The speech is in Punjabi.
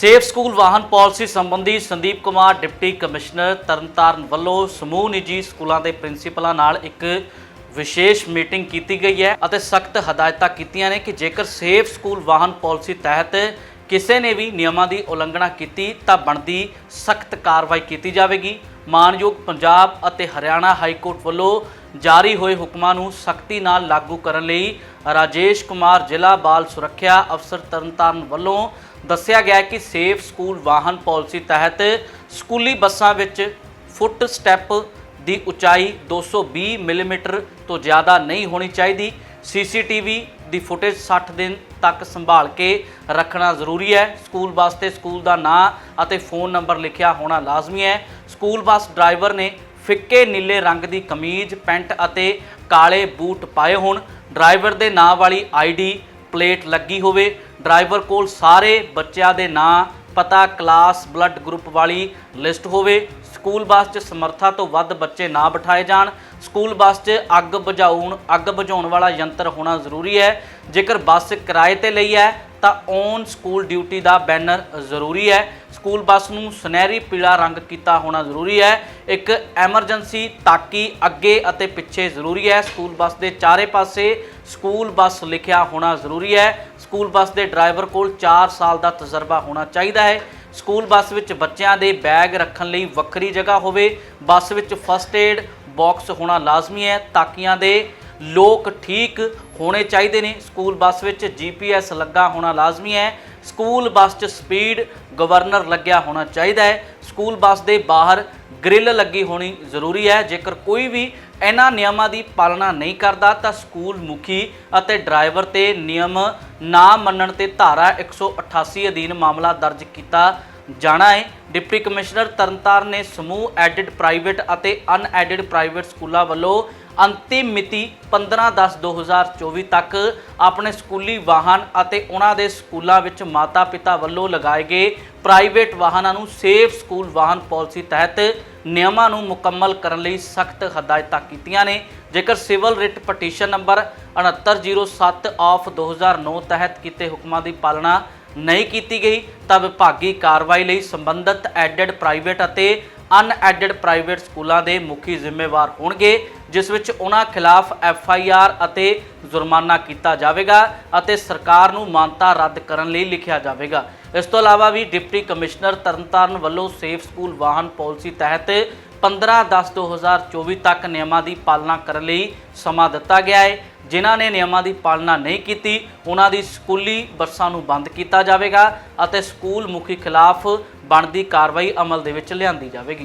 ਸੇਫ ਸਕੂਲ ਵਾਹਨ ਪਾਲਿਸੀ ਸੰਬੰਧੀ ਸੰਦੀਪ ਕੁਮਾਰ, ਡਿਪਟੀ ਕਮਿਸ਼ਨਰ ਤਰਨਤਾਰਨ ਵੱਲੋਂ ਸਮੂਹ ਨਿੱਜੀ ਸਕੂਲਾਂ ਦੇ ਪ੍ਰਿੰਸੀਪਲਾਂ ਨਾਲ ਇੱਕ ਵਿਸ਼ੇਸ਼ ਮੀਟਿੰਗ ਕੀਤੀ ਗਈ ਹੈ ਅਤੇ ਸਖਤ ਹਦਾਇਤਾਂ ਕੀਤੀਆਂ ਨੇ ਕਿ ਜੇਕਰ ਸੇਫ ਸਕੂਲ ਵਾਹਨ ਪਾਲਿਸੀ ਤਹਿਤ ਕਿਸੇ ਨੇ ਵੀ ਨਿਯਮਾਂ ਦੀ ਉਲੰਘਣਾ ਕੀਤੀ ਤਾਂ ਬਣਦੀ ਸਖਤ ਕਾਰਵਾਈ ਕੀਤੀ ਜਾਵੇਗੀ। ਮਾਨਯੋਗ ਪੰਜਾਬ ਅਤੇ ਹਰਿਆਣਾ ਹਾਈ ਕੋਰਟ ਵੱਲੋਂ ਜਾਰੀ ਹੋਏ ਹੁਕਮਾਂ ਨੂੰ ਸਖਤੀ ਨਾਲ ਲਾਗੂ ਕਰਨ ਲਈ ਰਾਜੇਸ਼ ਕੁਮਾਰ ਜ਼ਿਲ੍ਹਾ ਬਾਲ ਸੁਰੱਖਿਆ ਅਫਸਰ ਤਰਨਤਾਰਨ ਵੱਲੋਂ ਦੱਸਿਆ ਗਿਆ ਕਿ ਸੇਫ ਸਕੂਲ ਵਾਹਨ ਪਾਲਿਸੀ ਤਹਿਤ ਸਕੂਲੀ ਬੱਸਾਂ ਵਿੱਚ ਫੁੱਟ ਸਟੈਪ ਦੀ ਉਚਾਈ 220 ਮਿਲੀਮੀਟਰ ਤੋਂ ਜ਼ਿਆਦਾ ਨਹੀਂ ਹੋਣੀ ਚਾਹੀਦੀ। ਸੀਸੀਟੀਵੀ ਦੀ ਫੁਟੇਜ 60 ਦਿਨ ਤੱਕ ਸੰਭਾਲ ਕੇ ਰੱਖਣਾ ਜ਼ਰੂਰੀ ਹੈ। ਸਕੂਲ ਬੱਸ ਤੇ ਸਕੂਲ ਦਾ ਨਾਂ ਅਤੇ ਫੋਨ ਨੰਬਰ ਲਿਖਿਆ ਹੋਣਾ ਲਾਜ਼ਮੀ ਹੈ। ਸਕੂਲ ਬੱਸ ਡਰਾਈਵਰ ਨੇ ਫਿੱਕੇ ਨੀਲੇ ਰੰਗ ਦੀ ਕਮੀਜ਼, ਪੈਂਟ ਅਤੇ ਕਾਲੇ ਬੂਟ ਪਾਏ ਹੋਣ। ਡਰਾਈਵਰ ਦੇ ਨਾਂ ਵਾਲੀ ਆਈਡੀ ਪਲੇਟ ਲੱਗੀ ਹੋਵੇ। ਡਰਾਈਵਰ ਕੋਲ ਸਾਰੇ ਬੱਚਿਆਂ ਦੇ ਨਾਂ, ਪਤਾ, ਕਲਾਸ, ਬਲੱਡ ਗਰੁੱਪ ਵਾਲੀ ਲਿਸਟ ਹੋਵੇ। ਸਕੂਲ ਬੱਸ 'ਚ ਸਮਰੱਥਾ ਤੋਂ ਵੱਧ ਬੱਚੇ ਨਾ ਬਿਠਾਏ ਜਾਣ। ਸਕੂਲ ਬੱਸ 'ਚ ਅੱਗ ਬੁਝਾਉਣ ਅੱਗ ਬੁਝਾਉਣ ਵਾਲਾ ਯੰਤਰ ਹੋਣਾ ਜ਼ਰੂਰੀ ਹੈ। ਜੇਕਰ ਬੱਸ ਕਿਰਾਏ ਤੇ ਲਈ ਹੈ ਤਾਂ ਔਨ ਸਕੂਲ ਡਿਊਟੀ ਦਾ ਬੈਨਰ ਜ਼ਰੂਰੀ ਹੈ। ਸਕੂਲ ਬੱਸ ਨੂੰ ਸੁਨਹਿਰੀ ਪੀਲਾ ਰੰਗ ਕੀਤਾ ਹੋਣਾ ਜ਼ਰੂਰੀ ਹੈ। ਇੱਕ ਐਮਰਜੈਂਸੀ ਤਾਕੀ ਅੱਗੇ ਅਤੇ ਪਿੱਛੇ ਜ਼ਰੂਰੀ ਹੈ। ਸਕੂਲ ਬੱਸ ਦੇ ਚਾਰੇ ਪਾਸੇ ਸਕੂਲ ਬੱਸ ਲਿਖਿਆ ਹੋਣਾ ਜ਼ਰੂਰੀ ਹੈ। ਸਕੂਲ ਬੱਸ ਦੇ ਡਰਾਈਵਰ ਕੋਲ 4 ਸਾਲ ਦਾ ਤਜਰਬਾ ਹੋਣਾ ਚਾਹੀਦਾ ਹੈ। ਸਕੂਲ ਬੱਸ ਵਿੱਚ ਬੱਚਿਆਂ ਦੇ ਬੈਗ ਰੱਖਣ ਲਈ ਵੱਖਰੀ ਜਗ੍ਹਾ ਹੋਵੇ। ਬੱਸ ਵਿੱਚ ਫਸਟ ਏਡ ਬਾਕਸ ਹੋਣਾ ਲਾਜ਼ਮੀ ਹੈ। ਤਾਕੀਆਂ ਦੇ ਲੋਕ ਠੀਕ ਹੋਣੇ ਚਾਹੀਦੇ ਨੇ। ਸਕੂਲ ਬੱਸ ਵਿੱਚ ਜੀਪੀਐਸ ਲੱਗਾ ਹੋਣਾ ਲਾਜ਼ਮੀ ਹੈ। ਸਕੂਲ ਬੱਸ 'ਚ ਸਪੀਡ ਗਵਰਨਰ ਲੱਗਿਆ ਹੋਣਾ ਚਾਹੀਦਾ ਹੈ। ਸਕੂਲ ਬੱਸ ਦੇ ਬਾਹਰ ਗ੍ਰਿਲ ਲੱਗੀ ਹੋਣੀ ਜ਼ਰੂਰੀ ਹੈ। ਜੇਕਰ ਕੋਈ ਵੀ ਇਹਨਾਂ ਨਿਯਮਾਂ ਦੀ ਪਾਲਣਾ ਨਹੀਂ ਕਰਦਾ, ਤਾਂ ਸਕੂਲ ਮੁਖੀ ਅਤੇ ਡਰਾਈਵਰ ਤੇ ਨਿਯਮ ਨਾ ਮੰਨਣ ਤੇ ਧਾਰਾ 188 ਅਧੀਨ ਮਾਮਲਾ ਦਰਜ ਕੀਤਾ ਜਾਣਾ ਹੈ। ਡਿਪਟੀ ਕਮਿਸ਼ਨਰ ਤਰਨਤਾਰਨ ਨੇ ਸਮੂਹ ਐਡਿਡ ਪ੍ਰਾਈਵੇਟ ਅਤੇ ਅਨਐਡਿਡ ਪ੍ਰਾਈਵੇਟ ਸਕੂਲਾਂ ਵੱਲੋਂ ਅੰਤਿਮ ਮਿਤੀ 15/10/2024 ਤੱਕ ਆਪਣੇ ਸਕੂਲੀ ਵਾਹਨ ਅਤੇ ਉਹਨਾਂ ਦੇ ਸਕੂਲਾਂ ਵਿੱਚ ਮਾਤਾ-ਪਿਤਾ ਵੱਲੋਂ ਲਗਾਏ ਗਏ ਪ੍ਰਾਈਵੇਟ ਵਾਹਨਾਂ ਨੂੰ ਸੇਫ ਸਕੂਲ ਵਾਹਨ ਪਾਲਿਸੀ ਤਹਿਤ ਨਿਯਮਾਂ ਨੂੰ ਮੁਕੰਮਲ ਕਰਨ ਲਈ ਸਖਤ ਹਦਾਇਤਾਂ ਕੀਤੀਆਂ ਨੇ। ਜੇਕਰ civil writ petition number 6907 of 2009 ਤਹਿਤ ਕੀਤੇ ਹੁਕਮਾਂ ਦੀ ਪਾਲਣਾ ਨਹੀਂ ਕੀਤੀ ਗਈ ਤਾਂ ਵਿਭਾਗੀ ਕਾਰਵਾਈ ਲਈ ਸੰਬੰਧਿਤ ਐਡਡ ਪ੍ਰਾਈਵੇਟ ਅਤੇ ਅਨਐਡਡ ਪ੍ਰਾਈਵੇਟ ਸਕੂਲਾਂ ਦੇ ਮੁਖੀ ਜ਼ਿੰਮੇਵਾਰ ਹੋਣਗੇ, ਜਿਸ ਵਿੱਚ ਉਹਨਾਂ ਖਿਲਾਫ ਐਫ ਆਈ ਆਰ ਅਤੇ ਜੁਰਮਾਨਾ ਕੀਤਾ ਜਾਵੇਗਾ ਅਤੇ ਸਰਕਾਰ ਨੂੰ ਮਾਨਤਾ ਰੱਦ ਕਰਨ ਲਈ ਲਿਖਿਆ ਜਾਵੇਗਾ। ਇਸ ਤੋਂ ਇਲਾਵਾ ਵੀ ਡਿਪਟੀ ਕਮਿਸ਼ਨਰ ਤਰਨਤਾਰਨ ਵੱਲੋਂ ਸੇਫ ਸਕੂਲ ਵਾਹਨ ਪਾਲਿਸੀ ਤਹਿਤ 15/10/2024 ਤੱਕ ਨਿਯਮਾਂ ਦੀ ਪਾਲਣਾ ਕਰਨ ਲਈ ਸਮਾਂ ਦਿੱਤਾ ਗਿਆ ਹੈ। ਜਿਨ੍ਹਾਂ ਨੇ ਨਿਯਮਾਂ ਦੀ ਪਾਲਣਾ ਨਹੀਂ ਕੀਤੀ, ਉਹਨਾਂ ਦੀ ਸਕੂਲੀ ਬੱਸਾਂ ਨੂੰ ਬੰਦ ਕੀਤਾ ਜਾਵੇਗਾ ਅਤੇ ਸਕੂਲ ਮੁਖੀ ਖਿਲਾਫ ਬਣਦੀ ਕਾਰਵਾਈ ਅਮਲ ਦੇ ਵਿੱਚ ਲਿਆਂਦੀ ਜਾਵੇਗੀ।